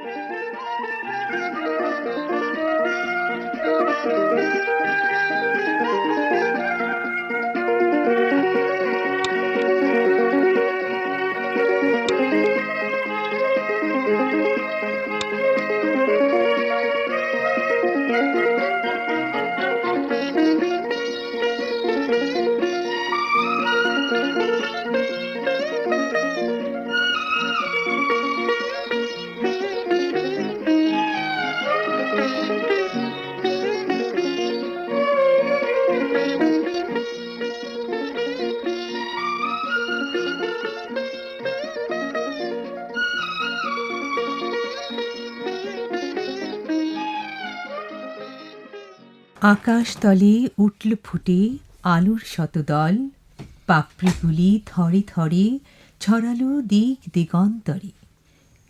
আকাশ তলে উঠল ফুটে আলোর শতদল পাপড়িগুলি থরে থরে ছড়ালো দিক দিগন্তরে।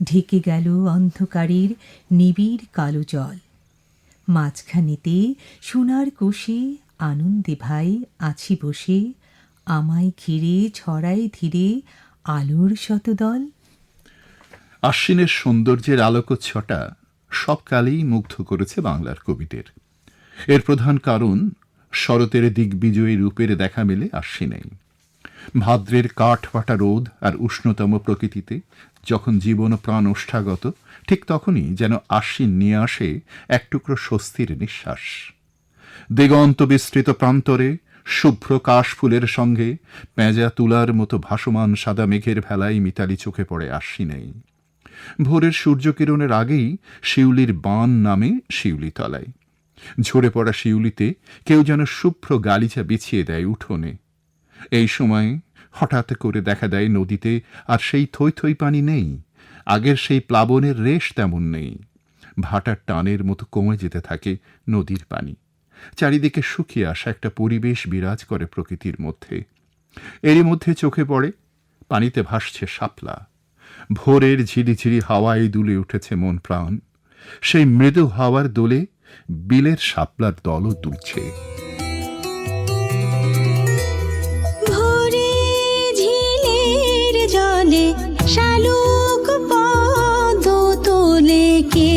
ঢেকে গেল অন্ধকারের নিবিড় কালো জল। মাঝখানেতে সোনার কোষে আনন্দে ভাই আছি বসে, আমায় ঘিরে ছড়াই ধীরে আলোর শতদল। আশ্বিনের সৌন্দর্যের আলোকচ্ছটা সব মুগ্ধ করেছে বাংলার কবিদের। এর প্রধান কারণ, শরতের দিগ্বিজয়ী রূপের দেখা মেলে আশ্বিনেই ভাদ্রের কাঠ ফাটা রোদ আর উষ্ণতম প্রকৃতিতে যখন জীবন প্রাণ ওষ্ঠাগত, ঠিক তখনই যেন আশ্বিন নিয়ে আসে এক টুকরো স্বস্তির নিঃশ্বাস। দিগন্ত বিস্তৃত প্রান্তরে, শুভ্র কাশফুলের সঙ্গে, পেঁজা তুলার মতো ভাসমান সাদা মেঘের ভেলায় মিতালি চোখে পড়ে আশ্বিনেই ভোরের সূর্যকিরণের আগেই শিউলির বান নামে শিউলি তলায়। ঝরে পড়া শিউলিতে কেউ যেন শুভ্র গালিচা বিছিয়ে দেয় উঠোনে। এই সময় হঠাৎ করে দেখা দেয় নদীতে আর সেই থই থই পানি নেই, আগের সেই প্লাবনের রেশ তেমন নেই। ভাটার টানের মতো কমে যেতে থাকে নদীর পানি। চারিদিকে শুকিয়ে আসা একটা পরিবেশ বিরাজ করে প্রকৃতির মধ্যে। এরই মধ্যে চোখে পড়ে, পানিতে ভাসছে শাপলা। ভোরের ঝিরিঝিরি হাওয়ায় দুলে উঠেছে মন প্রাণ। সেই মৃদু হাওয়ার দোলে বিলের শাপলার দলও দুলছে জলে শালুক কে?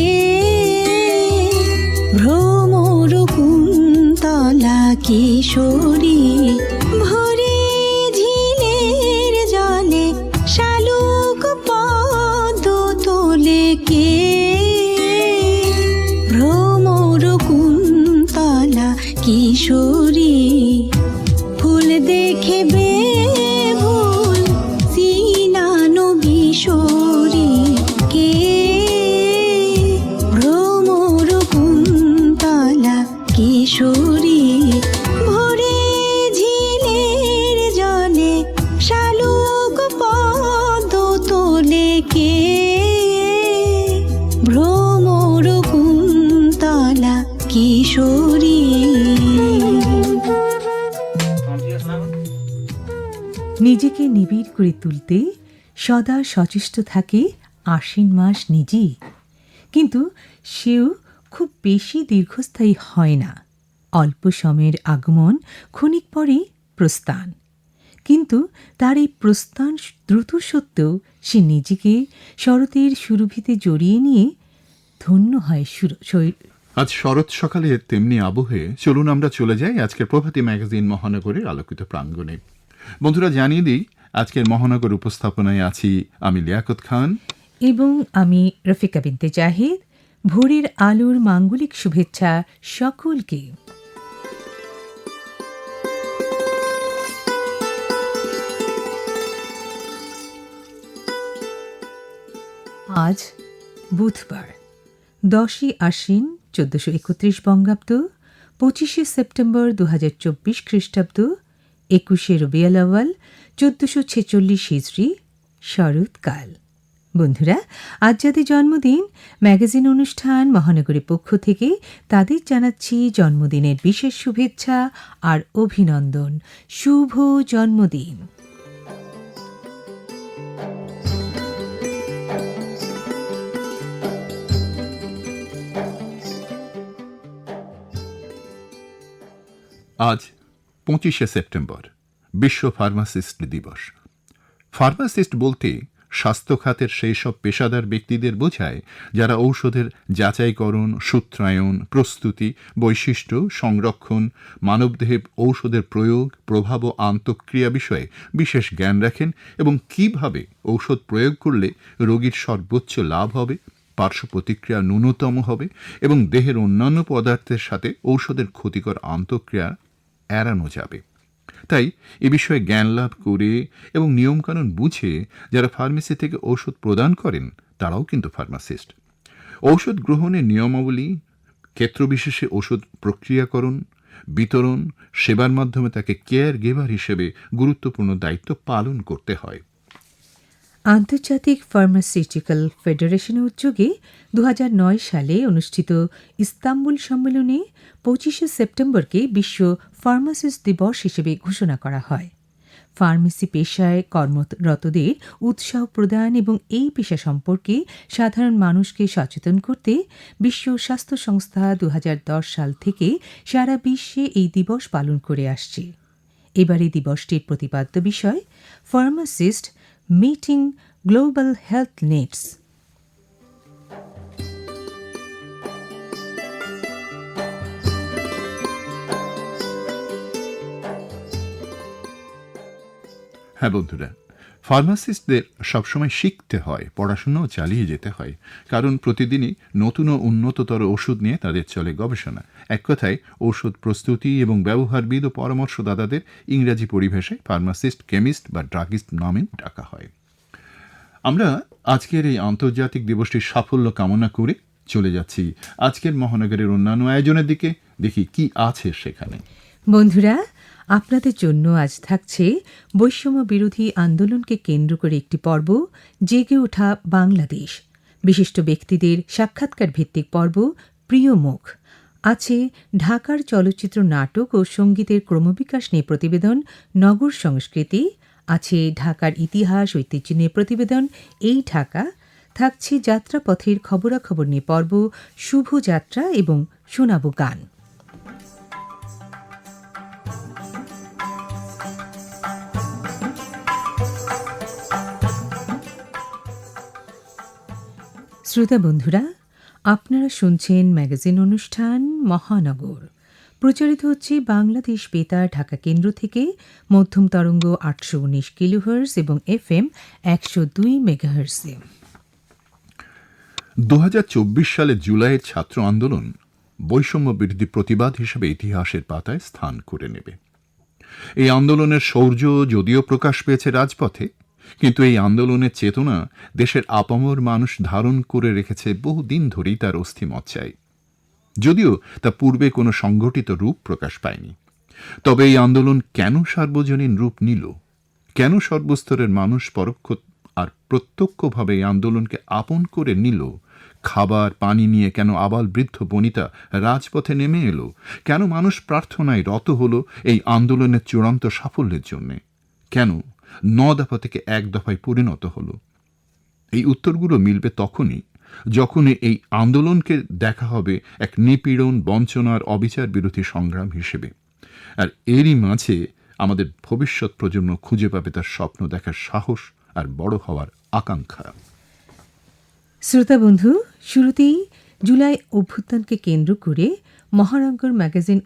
ভ্রমর কুন্তলা কিশোরী নিবিড় করে তুলতে সদা সচেষ্ট থাকে আশ্বিন মাস নিজেই কিন্তু সেও খুব বেশি দীর্ঘস্থায়ী হয় না। অল্প সময়ের আগমন ক্ষণিক পরেই প্রস্থান। কিন্তু তার এই প্রস্থান দ্রুত সত্ত্বেও সে নিজেকে শরতের সুরভিতে জড়িয়ে নিয়ে ধন্য হয় আজ শরৎ সকালে তেমনি আবহে চলুন আমরা চলে যাই আজকের প্রভাতী ম্যাগাজিন মহানগরের আলোকিত প্রাঙ্গণে। বন্ধুরা জানিয়ে দিই আজকের মহানগর উপস্থাপনায় আছি আমি লিয়াকত খান। এবং আমি রফিকা বিনতে জাহিদ। ভোরের আলোর মাঙ্গলিক শুভেচ্ছা সকলকে। আজ বুধবার, দশই আশ্বিন, চোদ্দশো একত্রিশ বঙ্গাব্দ, পঁচিশে সেপ্টেম্বর দু হাজার চব্বিশ খ্রিস্টাব্দ, একুশে রবিয়াল আওয়াল চোদ্দশো ছেচল্লিশ হিজড়ি শরৎকাল। বন্ধুরা, আজ যাদের জন্মদিন, ম্যাগাজিন অনুষ্ঠান মহানগরের পক্ষ থেকে তাদের জানাচ্ছি জন্মদিনের বিশেষ শুভেচ্ছা আর অভিনন্দন। শুভ জন্মদিন। আজ পঁচিশে সেপ্টেম্বর। বিশ্ব ফার্মাসিস্ট দিবস। ফার্মাসিস্ট বলতে স্বাস্থ্য খাতের সেই সব পেশাদার ব্যক্তিদের বোঝায় যারা ঔষধের যাচাইকরণ সূত্রায়ন প্রস্তুতি, বৈশিষ্ট্য, সংরক্ষণ, মানবদেহে ঔষধের প্রয়োগ, প্রভাব ও আন্তঃক্রিয়া বিষয়ে বিশেষ জ্ঞান রাখেন এবং কীভাবে ঔষধ প্রয়োগ করলে রোগীর সর্বোচ্চ লাভ হবে, পার্শ্ব প্রতিক্রিয়া ন্যূনতম হবে এবং দেহের অন্যান্য পদার্থের সাথে ঔষধের ক্ষতিকর আন্তঃক্রিয়া এড়ানো যাবে। তাই এ বিষয়ে জ্ঞান লাভ করে এবং নিয়মকানুন বুঝে যারা ফার্মেসি থেকে ঔষধ প্রদান করেন, তারাও কিন্তু ফার্মাসিস্ট। ঔষধ গ্রহণের নিয়মাবলী ক্ষেত্রবিশেষে ওষুধ প্রক্রিয়াকরণ, বিতরণ, সেবার মাধ্যমে তাকে কেয়ার গেভার হিসেবে গুরুত্বপূর্ণ দায়িত্ব পালন করতে হয়। আন্তর্জাতিক ফার্মাসিউটিক্যাল ফেডারেশনের উদ্যোগে দু হাজার নয় সালে অনুষ্ঠিত ইস্তাম্বুল সম্মেলনে পঁচিশে সেপ্টেম্বরকে বিশ্ব ফার্মাসিস্ট দিবস হিসেবে ঘোষণা করা হয়। ফার্মেসি পেশায় কর্মরতদের উৎসাহ প্রদান এবং এই পেশা সম্পর্কে সাধারণ মানুষকে সচেতন করতে বিশ্ব স্বাস্থ্য সংস্থা দু হাজার দশ সাল থেকে সারা বিশ্বে এই দিবস পালন করে আসছে। এবারে দিবসটির প্রতিপাদ্য বিষয় pharmacist meeting global health needs হ্যাঁ বন্ধুরা ফার্মাসিস্টদের সবসময় শিখতে হয়, পড়াশোনাও চালিয়ে যেতে হয়। কারণ প্রতিদিনই নতুন ও উন্নততর ওষুধ নিয়ে তাদের চলে গবেষণা। এক কথায়, ওষুধ প্রস্তুতি এবং ব্যবহারবিদ ও পরামর্শদাতাদের ইংরাজি পরিভাষায় ফার্মাসিস্ট, কেমিস্ট বা ড্রাগিস্ট নামে ডাকা হয়। আমরা আজকের এই আন্তর্জাতিক দিবসটির সাফল্য কামনা করে চলে যাচ্ছি। আজকের মহানগরের অন্যান্য আয়োজনের দিকে দেখি কি আছে সেখানে। বন্ধুরা আপনাদের জন্য আজ থাকছে বৈষম্য বিরোধী আন্দোলনকে কেন্দ্র করে একটি পর্ব, জেগে ওঠা বাংলাদেশ। বিশিষ্ট ব্যক্তিদের সাক্ষাৎকার ভিত্তিক পর্ব, প্রিয় মুখ। আছে ঢাকার চলচ্চিত্র নাটক ও সঙ্গীতের ক্রমবিকাশ নিয়ে প্রতিবেদন, নগর সংস্কৃতি। আছে ঢাকার ইতিহাস ঐতিহ্য নিয়ে প্রতিবেদন, এই ঢাকা। থাকছে যাত্রাপথের খবরাখবর নিয়ে পর্ব, শুভ যাত্রা এবং শোনাবো গান। শ্রোতা বন্ধুরা, আপনারা শুনছেন ম্যাগাজিন অনুষ্ঠান মহানগর। প্রচারিত হচ্ছে বাংলাদেশ বেতার ঢাকা কেন্দ্র থেকে মধ্যম তরঙ্গ আটশো উনিশ কিলোহার্স এবং এফ এম একশো দুই মেগাহার্সে দু সালের জুলাইয়ের ছাত্র আন্দোলন বৈষম্য বিরোধী প্রতিবাদ হিসেবে ইতিহাসের পাতায় স্থান করে নেবে। এই আন্দোলনের শৌর্য যদিও প্রকাশ পেয়েছে রাজপথে কিন্তু এই আন্দোলনের চেতনা দেশের আপামর মানুষ ধারণ করে রেখেছে বহুদিন ধরেই তার অস্থিমজ্জায় যদিও তা পূর্বে কোনো সংগঠিত রূপ প্রকাশ পায়নি। তবে এই আন্দোলন কেন সার্বজনীন রূপ নিল? কেন সর্বস্তরের মানুষ পরোক্ষ আর প্রত্যক্ষভাবে এই আন্দোলনকে আপন করে নিল? খাবার, পানি নিয়ে কেন আবাল বৃদ্ধ বনিতা রাজপথে নেমে এলো? কেন মানুষ প্রার্থনায় রত হলো এই আন্দোলনের চূড়ান্ত সাফল্যের জন্যে? কেন ন দফা থেকে এক দফায় পরিণত হলো। এই উত্তরগুলো মিলবে তখনই যখনই এই আন্দোলনকে দেখা হবে এক নিপীড়ন, বঞ্চনার, অবিচার বিরোধী সংগ্রাম হিসেবে। আর এরই মাঝে আমাদের ভবিষ্যৎ প্রজন্ম খুঁজে পাবে তার স্বপ্ন দেখার সাহস আর বড় হওয়ার আকাঙ্ক্ষা। শ্রোতা বন্ধু, শুরুতেই জুলাই অভ্যুত্থানকে কেন্দ্র করে মহানগর ম্যাগাজিন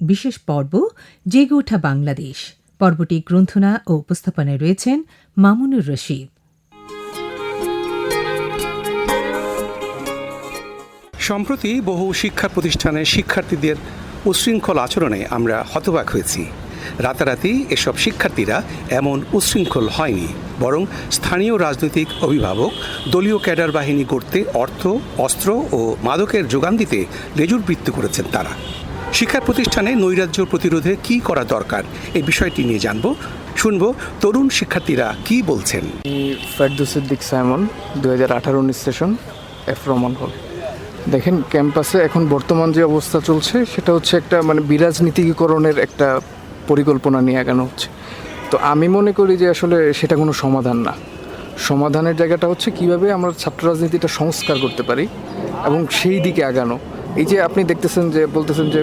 বিশেষ পর্ব জেগে ওঠা বাংলাদেশ। পর্বটি গ্রন্থনা ও উপস্থাপনায় রয়েছেন মামুনুর রশিদ। সম্প্রতি বহু শিক্ষা প্রতিষ্ঠানের শিক্ষার্থীদের উশৃঙ্খল আচরণে আমরা হতবাক হয়েছি। রাতারাতি এসব শিক্ষার্থীরা এমন উচ্ছৃঙ্খল হয়নি, বরং স্থানীয় রাজনৈতিক অভিভাবক, দলীয় ক্যাডার বাহিনী গড়তে অর্থ, অস্ত্র ও মাদকের যোগান দিতে লেজুর বৃত্তি করেছেন তারা। শিক্ষা প্রতিষ্ঠানে নৈরাজ্য প্রতিরোধে কি করা দরকার? এই বিষয়টি নিয়ে জানব। শুনব তরুণ শিক্ষার্থীরা কি বলছেন? আমি সিদ্দিক সাইমন দু হাজার আঠারো উনিশ এফ রহমান হল। দেখেন, ক্যাম্পাসে এখন বর্তমান যে অবস্থা চলছে, সেটা হচ্ছে একটা মানে বিরাজনীতিকরণের একটা পরিকল্পনা নিয়ে আগানো হচ্ছে। তো আমি মনে করি যে আসলে সেটা কোনো সমাধান না। সমাধানের জায়গাটা হচ্ছে কীভাবে আমরা ছাত্র রাজনীতিটা সংস্কার করতে পারি এবং সেই দিকে আগানো। এই যে আপনি দেখতেছেন যে, বলতেছেন যে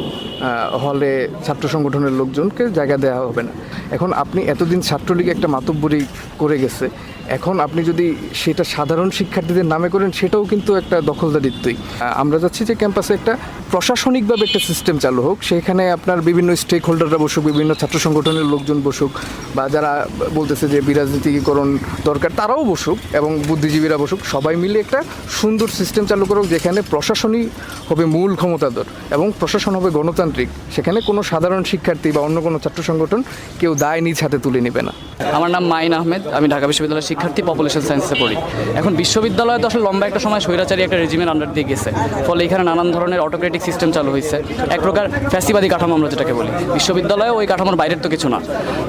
হলে ছাত্র সংগঠনের লোকজনকে জায়গা দেওয়া হবে না। এখন আপনি এতদিন ছাত্রলীগ একটা মাতব্বরি করে গেছে এখন আপনি যদি সেটা সাধারণ শিক্ষার্থীদের নামে করেন, সেটাও কিন্তু একটা দখলদারিত্বই। আমরা যাচ্ছি যে ক্যাম্পাসে একটা প্রশাসনিকভাবে একটা সিস্টেম চালু হোক, সেখানে আপনার বিভিন্ন স্টেক হোল্ডাররা বসুক, বিভিন্ন ছাত্র সংগঠনের লোকজন বসুক, বা যারা বলতেছে যে বিরাজনীতিকরণ দরকার, তারাও বসুক এবং বুদ্ধিজীবীরা বসুক, সবাই মিলে একটা সুন্দর সিস্টেম চালু করুক, যেখানে প্রশাসনই হবে মূল ক্ষমতাধর এবং প্রশাসন হবে গণতান্ত্রিক। সেখানে কোনো সাধারণ শিক্ষার্থী বা অন্য কোনো ছাত্র সংগঠন কেউ দায় নিজ হাতে তুলে নেবে না। আমার নাম মাইন আহমেদ, আমি ঢাকা বিশ্ববিদ্যালয়ের শিক্ষার্থী পপুলেশন সায়েন্সে পড়ি। এখন বিশ্ববিদ্যালয় তো আসলে লম্বা একটা সময় স্বৈরাচারী একটা রেজিমের আন্ডার দিয়ে গেছে। ফলে এখানে নানান ধরনের অটোক্রেটিক সিস্টেম চালু হয়েছে। এক প্রকার ফ্যাসিবাদী কাঠামো আমরা যেটাকে বলি। বিশ্ববিদ্যালয় ওই কাঠামোর বাইরের তো কিছু না।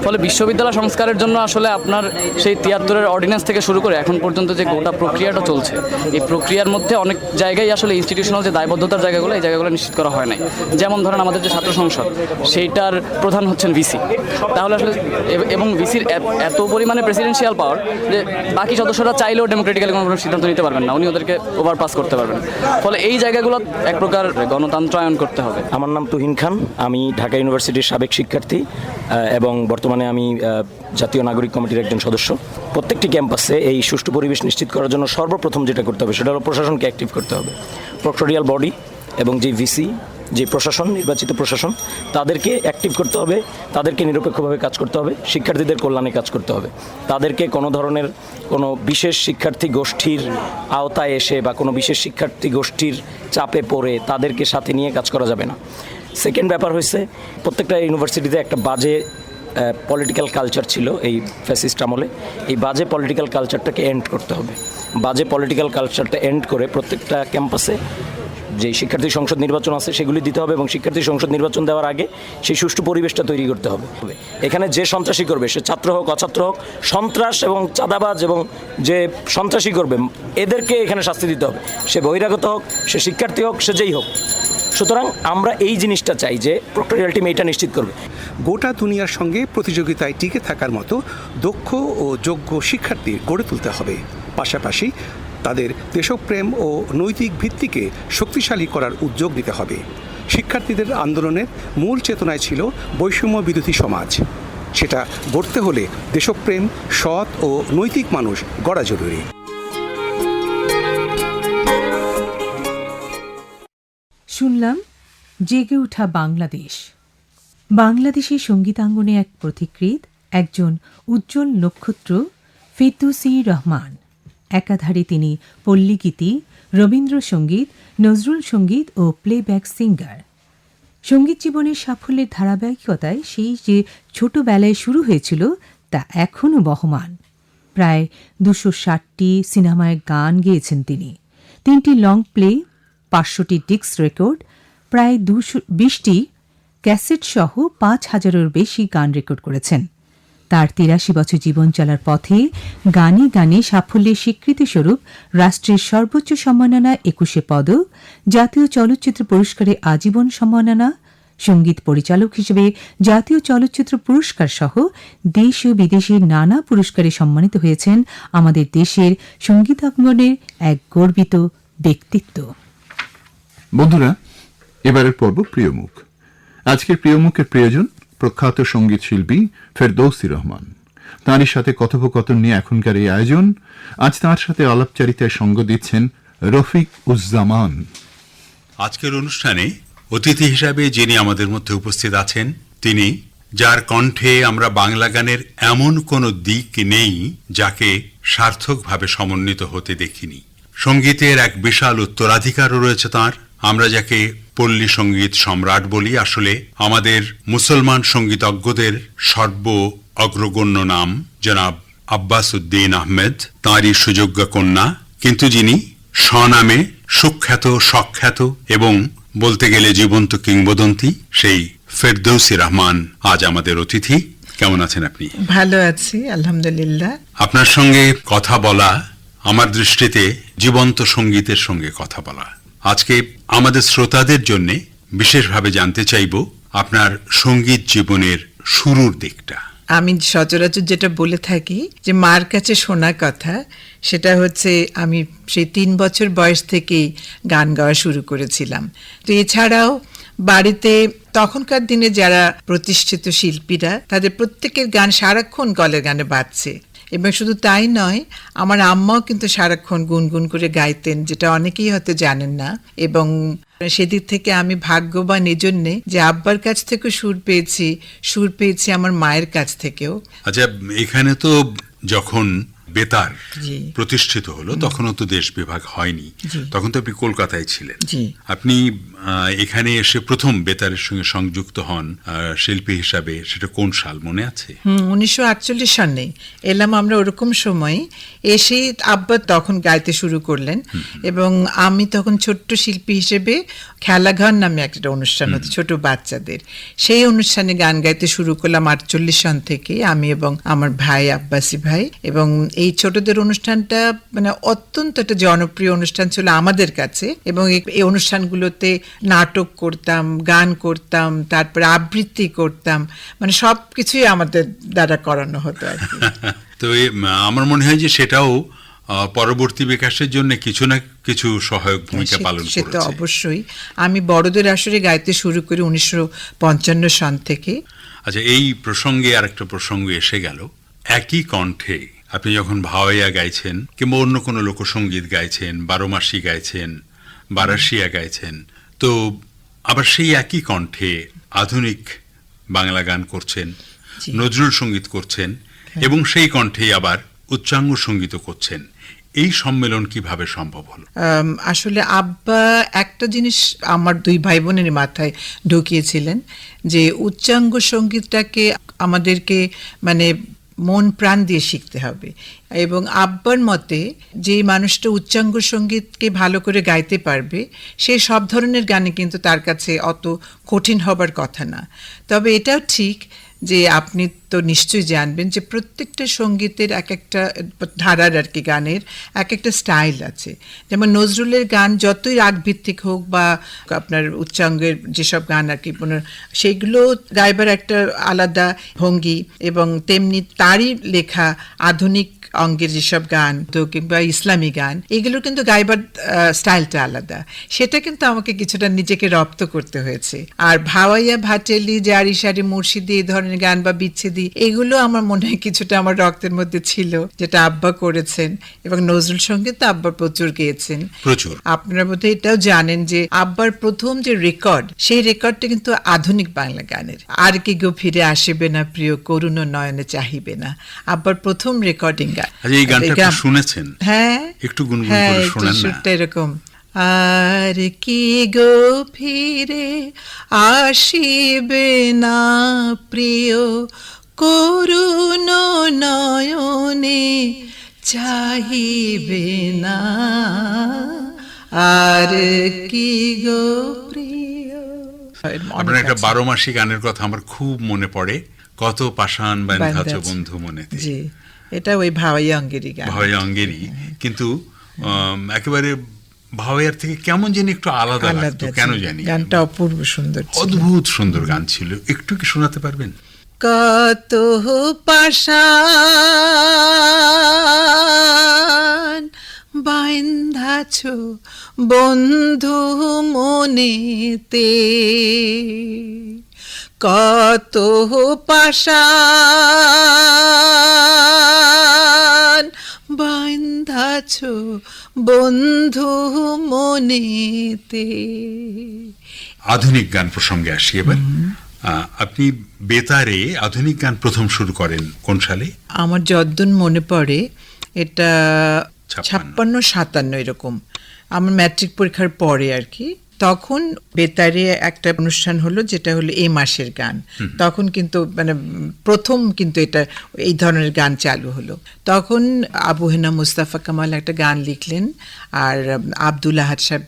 ফলে বিশ্ববিদ্যালয় সংস্কারের জন্য আসলে আপনার সেই তিয়াত্তরের অর্ডিন্যান্স থেকে শুরু করে এখন পর্যন্ত যে গোটা প্রক্রিয়াটা চলছে, এই প্রক্রিয়ার মধ্যে অনেক জায়গায় আসলে ইনস্টিটিউশনাল যে দায়বদ্ধতার জায়গাগুলো, এই জায়গাগুলো নিশ্চিত করা হয় নাই। যেমন ধরেন আমাদের যে ছাত্র সংসদ, সেইটার প্রধান হচ্ছেন ভিসি। তাহলে আসলে এবং ভিসির এত পরিমাণে প্রেসিডেন্সিয়াল পাওয়ার যে বাকি সদস্যরা চাইলেও ডেমোক্রেটিক্যালি কোনো সিদ্ধান্ত নিতে পারবেন না। উনি ওদেরকে ওভারপাস করতে পারবেন। ফলে এই জায়গাগুলো এক প্রকার গণতন্ত্রায়ন করতে হবে। আমার নাম তুহিন খান। আমি ঢাকা ইউনিভার্সিটির সাবেক শিক্ষার্থী এবং বর্তমানে আমি জাতীয় নাগরিক কমিটির একজন সদস্য। প্রত্যেকটি ক্যাম্পাসে এই সুষ্ঠু পরিবেশ নিশ্চিত করার জন্য সর্বপ্রথম যেটা করতে হবে, সেটা হলো প্রশাসনকে অ্যাক্টিভ করতে হবে। প্রক্টোরিয়াল বডি এবং যে ভিসি যে প্রশাসন, নির্বাচিত প্রশাসন, তাদেরকে অ্যাক্টিভ করতে হবে, তাদেরকে নিরপেক্ষভাবে কাজ করতে হবে, শিক্ষার্থীদের কল্যাণে কাজ করতে হবে। তাদেরকে কোনো ধরনের কোনো বিশেষ শিক্ষার্থী গোষ্ঠীর আওতায় এসে বা কোনো বিশেষ শিক্ষার্থী গোষ্ঠীর চাপে পড়ে তাদেরকে সাথে নিয়ে কাজ করা যাবে না। সেকেন্ড ব্যাপার হয়েছে প্রত্যেকটা ইউনিভার্সিটিতে একটা বাজে পলিটিক্যাল কালচার ছিল এই ফ্যাসিস্ট আমলে। এই বাজে পলিটিক্যাল কালচারটাকে এন্ড করতে হবে। বাজে পলিটিক্যাল কালচারটা এন্ড করে প্রত্যেকটা ক্যাম্পাসে যে শিক্ষার্থী সংসদ নির্বাচন আছে, সেগুলি দিতে হবে এবং শিক্ষার্থী সংসদ নির্বাচন দেওয়ার আগে সেই সুষ্ঠু পরিবেশটা তৈরি করতে হবে। এখানে যে সন্ত্রাসী করবে, সে ছাত্র হোক, অছাত্র হোক, সন্ত্রাস এবং চাঁদাবাজ এবং যে সন্ত্রাসী করবে, এদেরকে এখানে শাস্তি দিতে হবে। সে বহিরাগত হোক, সে শিক্ষার্থী হোক, সে যেই হোক। সুতরাং আমরা এই জিনিসটা চাই যে প্রক্টোরিয়াল টিম এইটা নিশ্চিত করবে। গোটা দুনিয়ার সঙ্গে প্রতিযোগিতায় টিকে থাকার মতো দক্ষ ও যোগ্য শিক্ষার্থী গড়ে তুলতে হবে। পাশাপাশি তাদের দেশপ্রেম ও নৈতিক ভিত্তিকে শক্তিশালী করার উদ্যোগ নিতে হবে। শিক্ষার্থীদের আন্দোলনের মূল চেতনায় ছিল বৈষম্য বিরোধী সমাজ। সেটা গড়তে হলে দেশপ্রেম, সৎ ও নৈতিক মানুষ গড়া জরুরি। শুনলাম, জেগে ওঠা বাংলাদেশ। বাংলাদেশের সঙ্গীতাঙ্গনে এক প্রতিকৃত একজন উজ্জ্বল নক্ষত্র ফেতুসি রহমান। একাধারে তিনি পল্লীগীতি, রবীন্দ্রসঙ্গীত, নজরুল সংগীত ও প্লেব্যাক সিঙ্গার সংগীত জীবনের সাফল্যের ধারাবাহিকতায় সেই যে ছোটবেলায় শুরু হয়েছিল, তা এখনও বহমান। প্রায় দুশো ষাটটি সিনেমায় গান গেয়েছেন তিনি। তিনটি লং প্লে পাঁচশোটি ডিস্ক রেকর্ড প্রায় দুশো বিশটি ক্যাসেট সহ পাঁচ হাজারের বেশি গান রেকর্ড করেছেন। তার তিরাশি বছর জীবন চলার পথে গানে গানে সাফল্যের স্বীকৃতিস্বরূপ রাষ্ট্রের সর্বোচ্চ সম্মাননা একুশে পদক জাতীয় চলচ্চিত্র পুরস্কারে আজীবন সম্মাননা, সংগীত পরিচালক হিসেবে জাতীয় চলচ্চিত্র পুরস্কার সহ দেশ ও বিদেশের নানা পুরস্কারে সম্মানিত হয়েছেন আমাদের দেশের সঙ্গীতাঙ্গনের এক গর্বিত ব্যক্তিত্ব। বন্ধুরা, এবারের পর্ব প্রিয়মুখ। আজকের প্রিয়মুখের প্রিয়জন প্রখ্যাত সংগীত শিল্পী ফেরদৌসি রহমান। তাঁরই সাথে কথোপকথন নিয়ে এখনকার এই আয়োজন। আজ তাঁর সাথে আলাপচারিতায় সঙ্গ দিচ্ছেন রফিক উজ্জামান। আজকের অনুষ্ঠানে অতিথি হিসাবে যিনি আমাদের মধ্যে উপস্থিত আছেন, তিনি, যার কণ্ঠে আমরা বাংলা গানের এমন কোনো দিক নেই যাকে সার্থকভাবে সমন্বিত হতে দেখিনি। সঙ্গীতের এক বিশাল উত্তরাধিকারও রয়েছে তার। আমরা যাকে পল্লী সংগীত সম্রাট বলি আসলে আমাদের মুসলমান সঙ্গীতজ্ঞদের সর্ব অগ্রগণ্য নাম জনাব আব্বাস উদ্দিন আহমেদ তাঁরই সুযোগ্য কন্যা। কিন্তু যিনি স্বনামে সুখ্যাত সখ্যাত এবং বলতে গেলে জীবন্ত কিংবদন্তি সেই ফেরদৌসি রহমান আজ আমাদের অতিথি। কেমন আছেন আপনি? ভালো আছি আলহামদুলিল্লাহ। আপনার সঙ্গে কথা বলা আমার দৃষ্টিতে জীবন্ত সঙ্গীতের সঙ্গে কথা বলা। আজকে আমাদের শ্রোতাদের জন্য বিশেষভাবে জানতে চাইব আপনার সংগীত জীবনের শুরুর দিকটা। আমি সচরাচর যেটা বলে থাকি যে, মার কাছে শোনা কথা, সেটা হচ্ছে আমি সেই তিন বছর বয়স থেকেই গান গাওয়া শুরু করেছিলাম। তো এছাড়াও বাড়িতে তখনকার দিনে যারা প্রতিষ্ঠিত শিল্পীরা, তাদের প্রত্যেকের গান সারাক্ষণ গলের গানে বাজছে। এবং শুধু তাই নয়, আমার আম্মাও কিন্তু সারাক্ষণ গুনগুন করে গাইতেন, যেটা অনেকেই হয়তো জানেন না। এবং সেদিক থেকে আমি ভাগ্য ভাগ্যবান নিজন্যে যে আব্বার কাছ থেকে সুর পেয়েছি সুর পেয়েছি আমার মায়ের কাছ থেকেও। আচ্ছা এখানে তো যখন বেতার প্রতিষ্ঠিত হলো তখনও তো দেশ বিভাগ হয়নি। তখন তো আপনি কলকাতায় ছিলেন। আপনি এখানে এসে প্রথম বেতারের সঙ্গে সংযুক্ত হন শিল্পী হিসাবে সেটা কোন সাল মনে আছে? উনিশশো আটচল্লিশ সালে এলাম আমরা ওরকম সময় এসে আব্বা তখন গাইতে শুরু করলেন এবং আমি তখন ছোট্ট শিল্পী হিসেবে খেলাঘর নামে একটা অনুষ্ঠান হতো ছোট বাচ্চাদের। সেই অনুষ্ঠানে গান গাইতে শুরু করলাম আটচল্লিশ সন থেকে আমি এবং আমার ভাই আব্বাসী ভাই এবং এই ছোটদের অনুষ্ঠানটা মানে অত্যন্ত একটা জনপ্রিয় অনুষ্ঠান ছিল আমাদের কাছে এবং এই- এই অনুষ্ঠানগুলোতে নাটক করতাম গান করতাম তারপরে আবৃত্তি করতাম মানে সব কিছুই আমাদের দ্বারা করানো হতো আর কি। তো আমার মনে হয় যে সেটাও পরবর্তী বিকাশের জন্য কিছু না কিছু সহায়ক ভূমিকা পালন সে তো অবশ্যই। আমি বড়দের আসরে গাইতে শুরু করি উনিশশো পঞ্চান্ন সন থেকে। আচ্ছা এই প্রসঙ্গে আরেকটা প্রসঙ্গ এসে গেল। একই কণ্ঠে আপনি যখন ভাওয়াইয়া গাইছেন কিংবা অন্য কোনো লোকসঙ্গীত গাইছেন বারোমাসি গাইছেন বারাসিয়া গাইছেন তো আবার সেই একই কণ্ঠে আধুনিক বাংলা গান করছেন নজরুল সংগীত করছেন এবং সেই কণ্ঠেই আবার উচ্চাঙ্গ সংগীত করছেন। এই সম্মেলন কীভাবে সম্ভব হলো? আসলে আব্বা একটা জিনিস আমার দুই ভাই বোনের মাথায় ঢুকিয়েছিলেন যে উচ্চাঙ্গ সঙ্গীতটাকে আমাদেরকে মানে মন প্রাণ দিয়ে শিখতে হবে। এবং আব্বার মতে, যে মানুষটা উচ্চাঙ্গ সঙ্গীতকে ভালো করে গাইতে পারবে, সে সব ধরনের গানে কিন্তু তার কাছে অত কঠিন হবার কথা না। তবে এটাও ঠিক যে আপনি তো নিশ্চয়ই জানবেন যে প্রত্যেকটা সঙ্গীতের এক একটা ধারার আর কি গানের এক একটা স্টাইল আছে। যেমন নজরুলের গান যতই রাগ ভিত্তিক হোক বা আপনার উচ্চাঙ্গের যেসব গান আর কি সেইগুলো গাইবার একটা আলাদা ভঙ্গি এবং তেমনি তারই লেখা আধুনিক অঙ্গের যেসব গান তো কিংবা ইসলামী গান, এগুলো কিন্তু গাইবার স্টাইলটা আলাদা। সেটা কিন্তু আমাকে কিছুটা নিজেকে রপ্ত করতে হয়েছে। আর ভাওয়াইয়া ভাটেলি জারি সারি মুর্শিদি এই ধরনের গান বা বিচ্ছেদি এগুলো আমার মনে হয় কিছুটা আমার রক্তের মধ্যে ছিল যেটা আব্বা করেছেন এবং নজরুল সংগীত তো আব্বা প্রচুর গেয়েছেন। প্রচুর। আপনারা বোধহয় এটাও জানেন যে আব্বার প্রথম যে রেকর্ড সেই রেকর্ডটা কিন্তু আধুনিক বাংলা গানের। আর কি গো ফিরে আসিবে না প্রিয় করুণ নয়নে চাহিবে না। আব্বার প্রথম রেকর্ডিং গান। আচ্ছা এই গানটা শুনেছেন? হ্যাঁ। একটু গুনগুন হ্যাঁ করে একটু শোনান না? এরকম। আর কি গো ফিরে আসিবে না প্রিয় করুণ নয়নে চাহিবে না। আর কি গো প্রিয়? আপনার একটা বারো মাসি গানের কথা আমার খুব মনে পড়ে। কত পাষাণ বান্ধাচ। বন্ধু মনে জি এটা ওই ভাওয়াই অঙ্গেরই গান। ভয় অঙ্গেরই কিন্তু আম, একেবারে ভাওয়ার থেকে কেমন জানি একটু আলাদা লাগতো কেন জানি। গানটা অপূর্ব সুন্দর অদ্ভুত সুন্দর গান ছিল। একটু কি শোনাতে পারবেন? কত পাশান বাইন্ধাছ বন্ধু মনেতে? কত পাশান বাইন্ধাছ বন্ধু মনেতে? আধুনিক গান প্রসঙ্গে আসি এবার। আপনি বেতারে আধুনিক গান প্রথম শুরু করেন কোন সালে? আমার যদ্দন মনে পড়ে এটা ছাপ্পান্ন। সাতান্ন এরকম। আমার ম্যাট্রিক পরীক্ষার পরে আর কি। তখন বেতারে একটা অনুষ্ঠান হলো যেটা হলো এই মাসের গান। তখন কিন্তু মানে প্রথম কিন্তু এটা এই ধরনের গান চালু হলো। তখন আবু হেনা মুস্তাফা কামাল একটা গান লিখলেন আর আব্দুল আহাদ সাহেব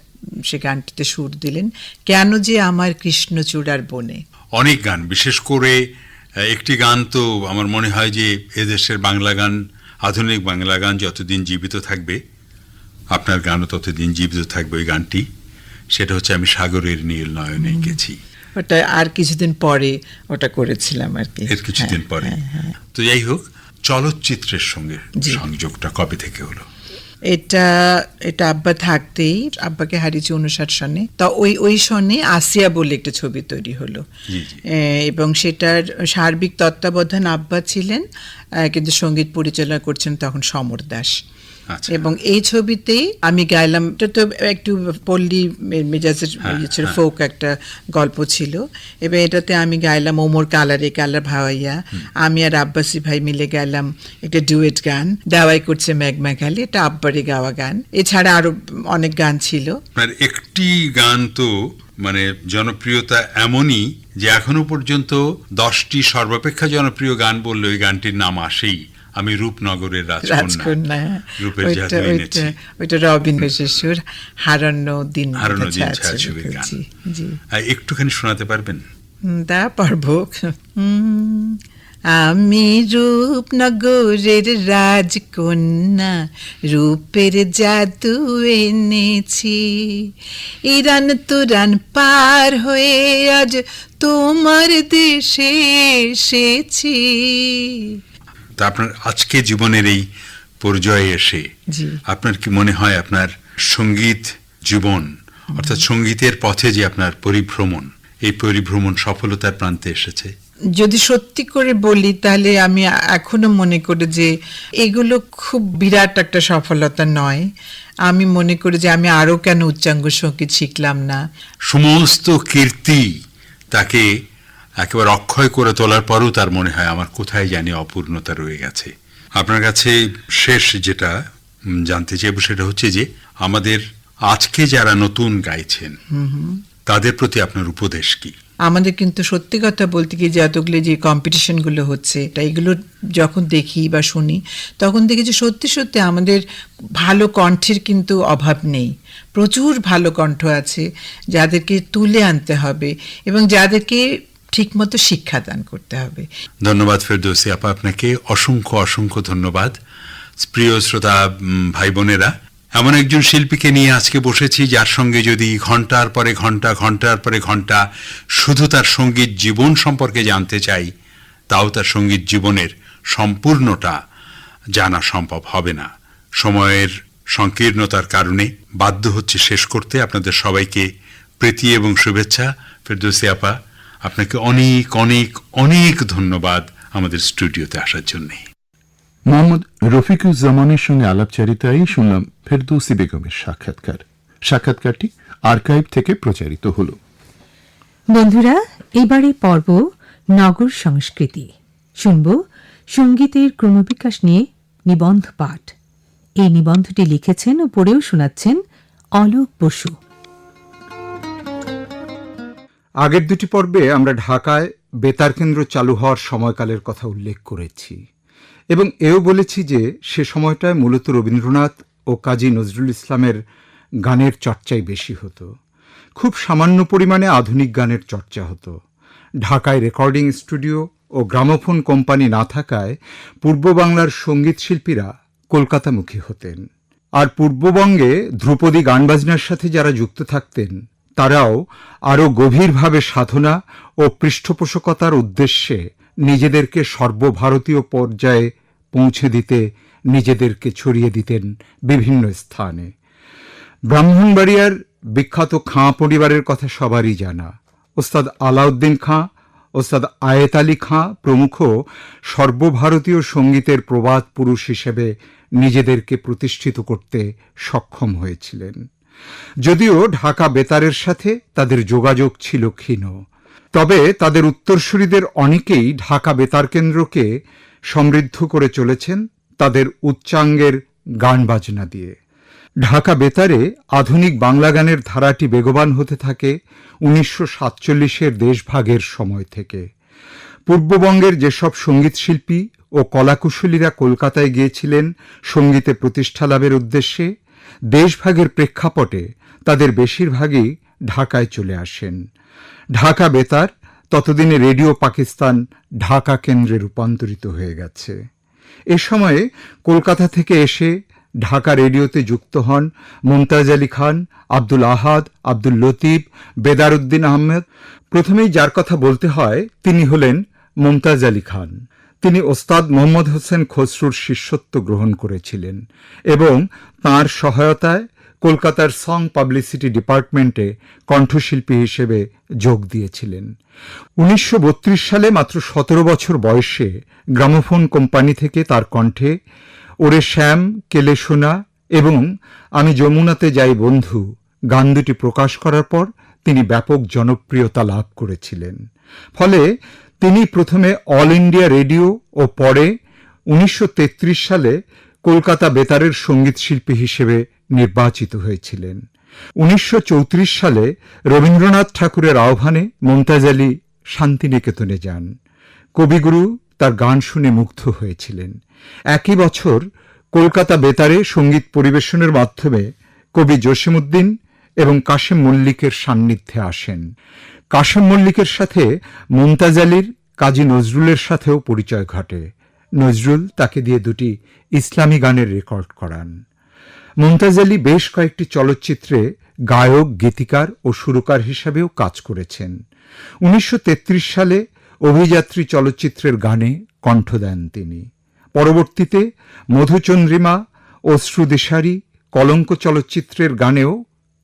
সে গানটিতে সুর দিলেন কেন যে আমার কৃষ্ণচূড়ার বনে? অনেক গান বিশেষ করে একটি গান তো আমার মনে হয় যে এদেশের বাংলা গান আধুনিক বাংলা গান যতদিন জীবিত থাকবে আপনার গানও ততদিন জীবিত থাকবে ওই গানটি। সেটা হচ্ছে আমি সাগরের নীল নয়নে গেছি। ওটা আর কিছুদিন পরে ওটা করেছিলাম আর কি। এর কিছুদিন হ্যাঁ, পরে। হ্যাঁ, হ্যাঁ। তো যাই হোক চলচ্চিত্রের সঙ্গে সংযোগটা কবে থেকে হলো? এটা এটা আব্বা থাকতেই আব্বাকে হারিয়েছি উনষাট সনে তা ওই ওই সনে আসিয়া বলে একটা ছবি তৈরি হলো। এবং সেটার সার্বিক তত্ত্বাবধান আব্বা ছিলেন কিন্তু সংগীত পরিচালনা করছেন তখন সমর দাস। এবং এই ছবিতেই আমি গাইলাম এটা তো একটু পল্লী মেজাজের ইয়ে ছিল ফোক একটা গল্প ছিল। এবং এটাতে আমি গাইলাম ওমর কালারে কালার ভাওয়াইয়া। আমি আর আব্বাসি ভাই মিলে গাইলাম একটা ডুয়েট গান দাওয়াই করছে ম্যাগম্যাখালি এটা আব্বারি গাওয়া গান। এছাড়া আরও অনেক গান ছিল। একটি গান তো মানে জনপ্রিয়তা এমনই যে এখনও পর্যন্ত দশটি সর্বাপেক্ষা জনপ্রিয় গান বললে ওই গানটির নাম আসেই। আমি রূপনগরের রাজকন্যা। রাজকন্যা। রূপের জাদু এনেছি। ওইটা ওইটা রবিন শিশুর হারান্ন দিন হারানো দিন আছে, ছায়াছবির গান একটুখানি শোনাতে পারবেন? তা পারব। আমি রূপনগরের রাজকন্যা রূপের জাদু এনেছি। ইরান তুরান পার হয়ে আজ তোমার দেশে এসেছি। তা আপনার আজকে জীবনের এই পর্যায়ে এসে। আপনার কি মনে হয় আপনার সংগীত জীবন অর্থাৎ সঙ্গীতের পথে যে আপনার পরিভ্রমণ এই পরিভ্রমণ সফলতার প্রান্তে এসেছে? যদি সত্যি করে বলি তাহলে আমি এখনও মনে করি যে এগুলো খুব বিরাট একটা সফলতা নয়। আমি মনে করি যে আমি আরও কেন উচ্চাঙ্গ সংগীত শিখলাম না। সমস্ত কীর্তি তাকে একেবারে অক্ষয় করে তোলার পরও তার মনে হয় আমার কোথায় জানি অপূর্ণতা রয়ে গেছে। আপনার কাছে শেষ যেটা জানতে চাইব সেটা হচ্ছে যে আমাদের আজকে যারা নতুন গাইছেন তাদের প্রতি আপনার উপদেশ কি? আমাদের কিন্তু সত্যি কথা বলতে গিয়ে যে এতগুলো যে কম্পিটিশনগুলো হচ্ছে তা এগুলো যখন দেখি বা শুনি তখন দেখি যে সত্যি সত্যি আমাদের ভালো কণ্ঠের কিন্তু অভাব নেই। প্রচুর ভালো কণ্ঠ আছে যাদেরকে তুলে আনতে হবে এবং যাদেরকে ঠিকমতো শিক্ষাদান করতে হবে। ধন্যবাদ ফেরদৌসি আপা আপনাকে। অসংখ্য অসংখ্য ধন্যবাদ। প্রিয় শ্রোতা ভাই বোনেরা, এমন একজন শিল্পীকে নিয়ে আজকে বসেছি যার সঙ্গে যদি ঘণ্টার পরে ঘণ্টা, ঘণ্টার পরে ঘণ্টা শুধু তার সংগীত জীবন সম্পর্কে জানতে চাই, তাও তার সংগীত জীবনের সম্পূর্ণটা জানা সম্ভব হবে না। সময়ের সংকীর্ণতার কারণে বাধ্য হচ্ছে শেষ করতে। আপনাদের সবাইকে প্রীতি এবং শুভেচ্ছা। ফেরদৌসি আপা আপনাকে অনেক অনেক অনেক ধন্যবাদ আমাদের স্টুডিওতে আসার জন্যে। মোহাম্মদ রফিকুজ্জামানের সঙ্গে আলাপচারিতায় শুনলাম ফেরদৌসি বেগমের সাক্ষাৎকার। সাক্ষাৎকারটি আর্কাইভ থেকে প্রচারিত হলো। বন্ধুরা এবারে পর্ব নগর সংস্কৃতি। শুনব সঙ্গীতের ক্রমবিকাশ নিয়ে নিবন্ধ পাঠ। এই নিবন্ধটি লিখেছেন ও পড়েও শোনাচ্ছেন অলোক বসু। আগের দুটি পর্বে আমরা ঢাকায় বেতার কেন্দ্র চালু হওয়ার সময়কালের কথা উল্লেখ করেছি এবং এও বলেছি যে সে সময়টায় মূলত রবীন্দ্রনাথ ও কাজী নজরুল ইসলামের গানের চর্চাই বেশি হতো। খুব সামান্য পরিমাণে আধুনিক গানের চর্চা হতো। ঢাকায় রেকর্ডিং স্টুডিও ও গ্রামোফোন কোম্পানি না থাকায় পূর্ব বাংলার সংগীত শিল্পীরা কলকাতামুখী হতেন। আর পূর্ববঙ্গে ধ্রুপদী গান বাজনার সাথে যারা যুক্ত থাকতেন তারাও আরও গভীরভাবে সাধনা ও পৃষ্ঠপোষকতার উদ্দেশ্যে নিজেদেরকে সর্বভারতীয় পর্যায়ে পৌঁছে দিতে, নিজেদেরকে ছড়িয়ে দিতেন বিভিন্ন স্থানে। ব্রাহ্মণবাড়িয়ার বিখ্যাত খাঁ পরিবারের কথা সবারই জানা। ওস্তাদ আলাউদ্দিন খাঁ, ওস্তাদ আয়েত আলী খাঁ প্রমুখ সর্বভারতীয় সঙ্গীতের প্রবাদ পুরুষ হিসেবে নিজেদেরকে প্রতিষ্ঠিত করতে সক্ষম হয়েছিলেন। যদিও ঢাকা বেতারের সাথে তাদের যোগাযোগ ছিল ক্ষীণ, তবে তাদের উত্তরসূরিদের অনেকেই ঢাকা বেতার কেন্দ্রকে সমৃদ্ধ করে চলেছেন তাদের উচ্চাঙ্গের গান বাজনা দিয়ে। ঢাকা বেতারে আধুনিক বাংলা গানের ধারাটি বেগবান হতে থাকে উনিশশো সাতচল্লিশের দেশভাগের সময় থেকে। পূর্ববঙ্গের যেসব সংগীত শিল্পী ও কলাকুশলীরা কলকাতায় গিয়েছিলেন সঙ্গীতে প্রতিষ্ঠা লাভের উদ্দেশ্যে দেশভাগের প্রেক্ষাপটে তাদের বেশিরভাগই ঢাকায় চলে আসেন। ঢাকা বেতার ততদিনে রেডিও পাকিস্তান ঢাকা কেন্দ্রে রূপান্তরিত হয়ে গেছে। এ সময়ে কলকাতা থেকে এসে ঢাকা রেডিওতে যুক্ত হন মুমতাজ আলী খান, আব্দুল আহাদ, আব্দুল লতিফ, বেদারউদ্দিন আহমেদ। প্রথমেই যার কথা বলতে হয় তিনি হলেন মুমতাজ আলী খান। তিনি ওস্তাদ মোহাম্মদ হোসেন খসরুর শিষ্যত্ব গ্রহণ করেছিলেন এবং তার সহায়তায় কলকাতার সং পাবলিসিটি ডিপার্টমেন্টে কণ্ঠশিল্পী হিসেবে যোগ দিয়েছিলেন। উনিশশো বত্রিশ সালে মাত্র সতেরো বছর বয়সে গ্রামোফোন কোম্পানি থেকে তার কণ্ঠে, ওরে শ্যাম কেলে সোনা এবং আমি যমুনাতে যাই বন্ধু গান দুটি প্রকাশ করার পর তিনি ব্যাপক জনপ্রিয়তা লাভ করেছিলেন। ফলে তিনি প্রথমে অল ইন্ডিয়া রেডিও ও পরে উনিশশো তেত্রিশ সালে কলকাতা বেতারের সংগীত শিল্পী হিসেবে নির্বাচিত হয়েছিলেন। উনিশশো চৌত্রিশ সালে রবীন্দ্রনাথ ঠাকুরের আহ্বানে মমতাজ আলী শান্তিনিকেতনে যান। কবিগুরু তার গান শুনে মুগ্ধ হয়েছিলেন। একই বছর কলকাতা বেতারে সংগীত পরিবেশনের মাধ্যমে কবি জসিমুদ্দিন এবং কাশেম মল্লিকের সান্নিধ্যে আসেন। কাশেম মল্লিকের সাথে মুমতাজ আলীর, কাজী নজরুলের সাথেও পরিচয় ঘটে। নজরুল তাকে দিয়ে দুটি ইসলামী গানের রেকর্ড করান। মুমতাজ আলী বেশ কয়েকটি চলচ্চিত্রে গায়ক, গীতিকার ও সুরকার হিসাবেও কাজ করেছেন। উনিশশো তেত্রিশ সালে অভিযাত্রী চলচ্চিত্রের গানে কণ্ঠ দেন তিনি। পরবর্তীতে মধুচন্দ্রিমা অশ্রুদেশারী কলঙ্ক চলচ্চিত্রের গানেও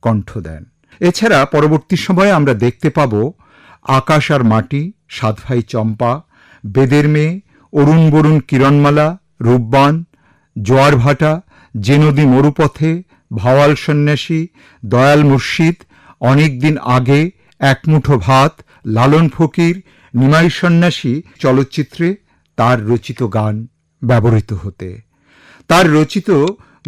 কণ্ঠ দেন। এছাড়া পরবর্তী সময়ে আমরা দেখতে পাব আকাশ আর মাটি সাতভাই চম্পা, বেদের মেয়ে, অরুণ বরুণ কিরণমালা, রূপবান, জোয়ার ভাটা, যে নদী মরুপথে, ভাওয়াল সন্ন্যাসী, দয়াল মুর্শিদ, অনেক দিন আগে একমুঠো ভাত, লালন ফকির, নিমাই সন্ন্যাসী চলচ্চিত্রে তার রচিত গান ব্যবহৃত হতে। তার রচিত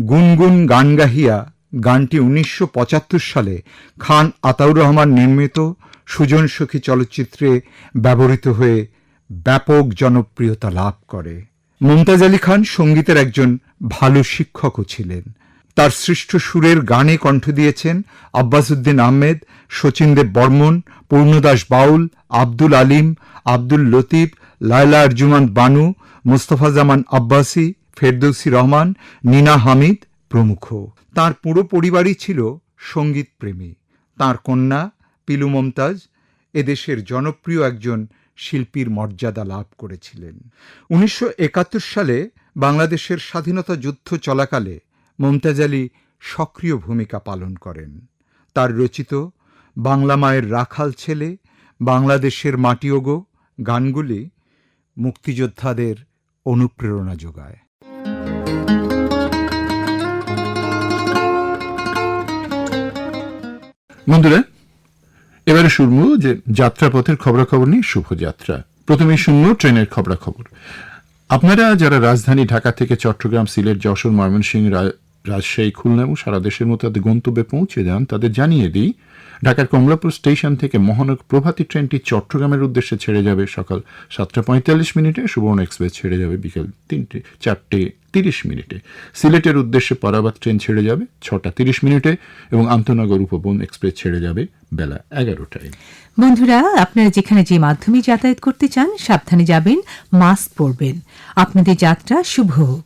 গুনগুন গান গাহিয়া গানটি উনিশশো পঁচাত্তর সালে খান আতাউর রহমান নির্মিত সুজন সখী চলচ্চিত্রে ব্যবহৃত হয়ে ব্যাপক জনপ্রিয়তা লাভ করে। মুমতাজ আলী খান সঙ্গীতের একজন ভালো শিক্ষকও ছিলেন। তার সৃষ্ট সুরের গানে কণ্ঠ দিয়েছেন আব্বাসুদ্দিন আহমেদ শচীনদেব বর্মন, পূর্ণদাস বাউল, আব্দুল আলিম, আব্দুল লতিফ, লায়লা আরজুমান বানু, মোস্তফা জামান আব্বাসি, ফেরদৌসি রহমান, নিনা হামিদ প্রমুখ। তার পুরো পরিবারই ছিল সংগীত প্রেমী তার কন্যা পিলু মমতাজ এদেশের জনপ্রিয় একজন শিল্পীর মর্যাদা লাভ করেছিলেন। উনিশশো একাত্তর সালে বাংলাদেশের স্বাধীনতা যুদ্ধ চলাকালে মমতাজ আলী সক্রিয় ভূমিকা পালন করেন। তার রচিত বাংলা মায়ের রাখাল ছেলে, বাংলাদেশের মাটিওগো গানগুলি মুক্তিযোদ্ধাদের অনুপ্রেরণা যোগায়। বন্ধুরা, এবারে শুনব যে যাত্রাপথের খবরাখবর নিয়ে শুভযাত্রা প্রথমে শুনব ট্রেনের খবরাখবর। আপনারা যারা রাজধানী ঢাকা থেকে চট্টগ্রাম, সিলেট, যশোর, ময়মনসিংহ রাজশাহী, খুলনা এবং সারা দেশের মতো তাদের গন্তব্যে পৌঁছে যান, তাদের জানিয়ে দিই, ঢাকার কমলাপুর স্টেশন থেকে মহানগর প্রভাতী ট্রেনটি চট্টগ্রামের উদ্দেশ্যে ছেড়ে যাবে সকাল সাতটা পঁয়তাল্লিশ মিনিটে, সুবর্ণ এক্সপ্রেস ছেড়ে যাবে বিকেল তিনটে, চারটে। তিরিশ মিনিটে। সিলেটের উদ্দেশ্যে পরাবাদ ট্রেন ছেড়ে যাবে ছটা তিরিশ মিনিটে এবং আন্তনগর উপবন এক্সপ্রেস ছেড়ে যাবে বেলা এগারোটায়। বন্ধুরা, আপনারা যেখানে যে মাধ্যমে যাতায়াত করতে চান, সাবধানে যাবেন, মাস্ক পরবেন। আপনাদের যাত্রা শুভ হোক।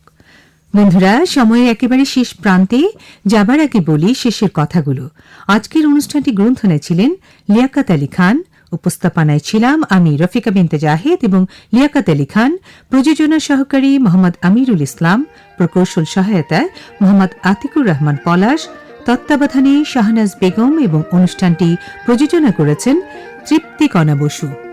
বন্ধুরা, সময়ের একেবারে শেষ প্রান্তে যাবার আগে বলি শেষের কথাগুলো। আজকের অনুষ্ঠানটি গ্রন্থনায় ছিলেন লিয়াকাত আলী খান উপস্থাপনায় ছিলাম আমি রফিকা বিনতে জাহিদ এবং লিয়াকাত আলী খান, প্রযোজনা সহকারী মোহাম্মদ আমিরুল ইসলাম, প্রকৌশল সহায়তায় মোহাম্মদ আতিকুর রহমান পলাশ, তত্ত্বাবধানে শাহনাজ বেগম এবং অনুষ্ঠানটি প্রযোজনা করেছেন তৃপ্তি কণা বসু।